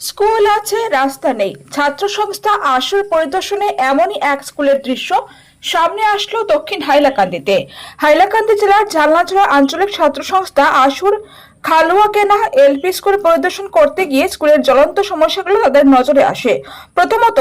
School আছে, রাস্তা নেই। ছাত্র সংস্থা আসর পরিদর্শনে এমনই এক স্কুলের দৃশ্য সামনে আসলো দক্ষিণ হাইলাকান্দিতে। হাইলাকান্দি জেলার জালনাচড়া আঞ্চলিক ছাত্র সংস্থা আসুর খালুয়াকেনা এলপি স্কুল পরিদর্শন করতে গিয়ে স্কুলের জ্বলন্ত সমস্যাগুলো তাদের নজরে আসে। প্রথমত,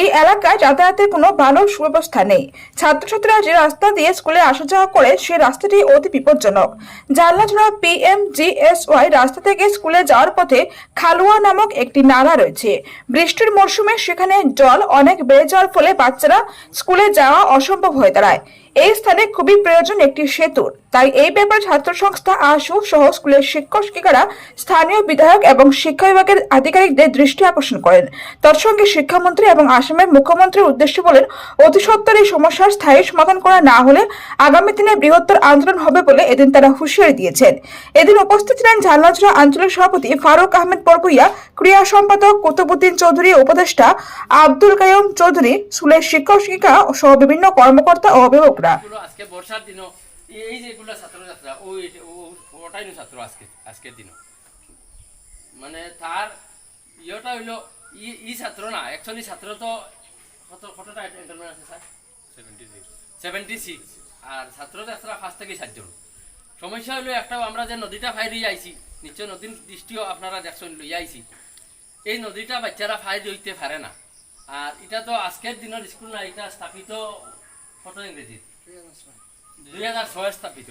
এই এলাকায় যাতায়াতের কোনো ভালো সুব্যবস্থা নেই। ছাত্রছাত্রীরা যে রাস্তা দিয়ে স্কুলে আসা যাওয়া করে, সে রাস্তাটি অতি বিপজ্জনক। জালনাছড়া পিএম জিএসওয়াই রাস্তা থেকে স্কুলে যাওয়ার পথে খালুয়া নামক একটি নালা রয়েছে। বৃষ্টির মরশুমে সেখানে জল অনেক বেড়ে যাওয়ার ফলে বাচ্চারা স্কুলে যাওয়া অসম্ভব হয়ে দাঁড়ায়। এই স্থানে খুবই প্রয়োজন একটি সেতুর। তাই এই ব্যাপারে ছাত্র সংস্থা আশু সহ স্কুলের শিক্ষক, শিক্ষিকারা, স্থানীয় বিধায়ক এবং শিক্ষা বিভাগের আধিকারিকদের দৃষ্টি আকর্ষণ করেন। তৎসঙ্গে শিক্ষামন্ত্রী এবং আসামের মুখ্যমন্ত্রীর উদ্দেশ্যে বলেন, অতি সত্বর এই সমস্যার স্থায়ী সমাধান করা না হলে আগামী দিনে বৃহত্তর আন্দোলন হবে বলে এদিন তারা হুঁশিয়ারি দিয়েছেন। এদিন উপস্থিত ছিলেন ঝালনাচড়া আঞ্চলিক সভাপতি ফারুক আহমেদ বরপুইয়া ক্রিয়া সম্পাদক কুতুবুদ্দিন চৌধুরী, উপদেষ্টা আব্দুল কায়ুম চৌধুরী, স্কুলের শিক্ষক, শিক্ষিকা সহ বিভিন্ন কর্মকর্তা ও অভিভাবকরা গুলো আজকে বর্ষার দিনও এই- এই যেগুলো ছাত্রছাত্রীরা ওই ওটাই নো ছাত্র আজকে আজকের দিনও। মানে তার ইয়েটা হইল ই ই ছাত্র না অ্যাকচুয়ালি ছাত্র তো কত কতটা এন্টারমেন্ট আছে স্যার সেভেন্টি সিক্স আর ছাত্র ছাত্রা ফার্স্ট থেকে সাতজন। সমস্যা হইল একটা আমরা যে নদীটা ফাইরি আইছি নিশ্চয় নদীর দৃষ্টিও আপনারা দেখছেন লই আইছি। এই নদীটা বাচ্চারা ফাইর হইতে পারে না। আর এটা তো আজকের দিনের স্কুল না এটা স্থাপিত ফটো ইংরেজি দুই হাজার ছয় স্থাপিত।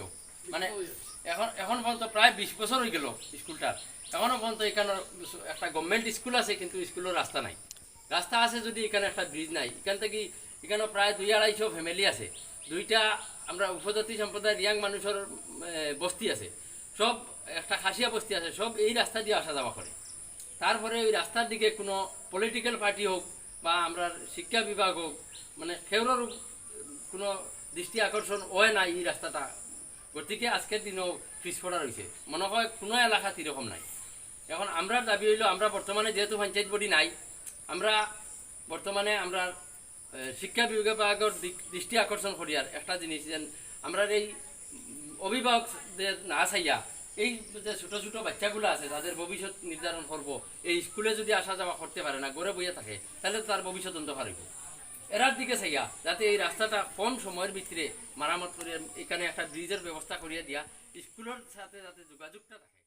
মানে এখন এখন পর্যন্ত প্রায় বিশ বছর হয়ে গেল স্কুলটার এখনও পর্যন্ত এখানে একটা গভর্নমেন্ট স্কুল আছে, কিন্তু স্কুলের রাস্তা নাই। রাস্তা আছে যদি এখানে একটা ব্রিজ নাই এখান থেকে এখানে প্রায় দুই আড়াইশো ফ্যামিলি আছে। দুইটা আমরা উপজাতি সম্প্রদায়ের ইয়াং মানুষের বস্তি আছে। সব একটা খাসিয়া বস্তি আছে সব এই রাস্তা দিয়ে আসা যাওয়া করে তারপরে ওই রাস্তার দিকে কোনো পলিটিক্যাল পার্টি হোক বা আমরা শিক্ষা বিভাগ হোক মানে সেওর কোনো দৃষ্টি আকর্ষণ হয় না এই রাস্তাটা গতিকে আজকের দিনও পিছপড়া রয়েছে মনে হয় কোনো এলাকাত এরকম নাই। এখন আমরা দাবি হইল আমরা বর্তমানে যেহেতু পঞ্চায়েত বডি নাই, আমরা বর্তমানে আমরা শিক্ষা বিভাগের দৃষ্টি আকর্ষণ করি আর একটা জিনিস যেন আমরা এই অভিভাবকদের না চাইয়া এই যে ছোট ছোট বাচ্চাগুলো আছে, তাদের ভবিষ্যৎ নির্ধারণ করব, এই স্কুলে যদি আসা যাওয়া করতে পারে না ঘরে বইয়া থাকে, তাহলে তার ভবিষ্যৎ অন্ধকার হইব। এরার দিকে চাইয়া, যাতে এই রাস্তাটা কম সময়ের ভিতরে মারামত করে এখানে একটা ব্রিজের ব্যবস্থা করিয়া দিয়া। স্কুলের সাথে যাতে যোগাযোগটা থাকে।